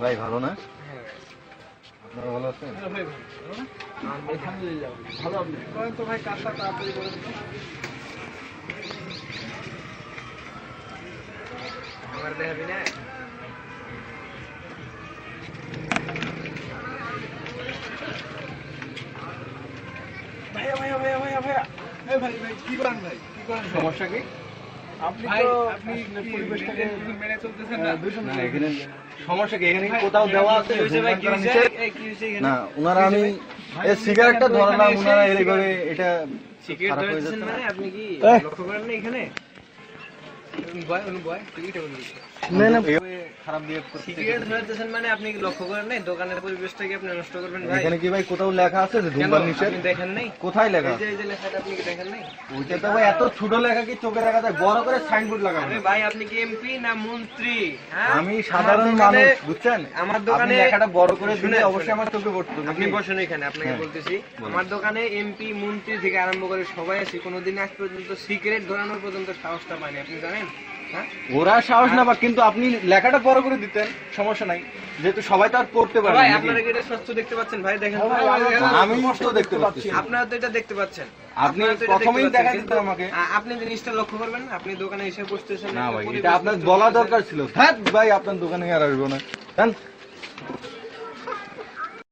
ভাই, ভালো না? আপনারা ভালো আছেন? ভালো আপনি তো ভাই কাজটা তাড়াতাড়ি করে আমার দেখাবি না? ভাইয়া ভাইয়া ভাইয়া ভাইয়া ভাইয়া। এই ভাই ভাই কি করেন ভাই? কি করেন সমস্যা কি? আপনি তো আপনি পরিবেশটাকে মেনে চলতেছেন না? না এখানে সমস্যা কি? এখানে কোথাও দেওয়া আছে? ভাই, কি কি এখানে? না ওনারা আমি এই সিগারেটটা ওনারা এর করে এটা সিগারেট ধরেছেন মানে আপনি কি লক্ষ্য করেন না এখানে? কোথায় লেখা এই যে এই যে লেখাটা আপনি কি দেখেন নাই? ওইটা তো ভাই এত ছোট লেখা কি চোখে রাখা যায়? বড় করে সাইনবোর্ড লাগানো। ভাই আপনি কি এমপি না মন্ত্রী? আমি সাধারণ মানুষ বুঝছেন? আমার দোকানে লেখাটা বড় করে শুনে অবশ্যই আমার চোখে পড়তো আপনি বসেন এখানে আপনাকে হ্যাঁ। বলতেছি। আমার দোকানে এমপি মন্ত্রী থেকে আরম্ভ করে সবাই আছে। কোনোদিন আজ পর্যন্ত সিগারেট ধরানোর পর্যন্ত সাহসটা পাইনি আপনি জানেন? ওরা সাহস না বা কিন্তু আপনি লেখাটা বড় করে দিতেন সমস্যা নাই। যেহেতু সবাই তো আর পড়তে পারে ভাই আপনারা কি এটা স্বচ্ছ দেখতে পাচ্ছেন? ভাই দেখেন। আমি স্পষ্ট দেখতে পাচ্ছি। আপনারা তো এটা দেখতে পাচ্ছেন। আপনি প্রথমেই দেখা দিতেন আমাকে। আপনি জিনিসটা লক্ষ্য করবেন আপনি দোকানে এসে বসতেছেন। না ভাই এটা আপনার বলা দরকার ছিল। ধ্যাৎ ভাই আপনার দোকানে আর আসব না। জান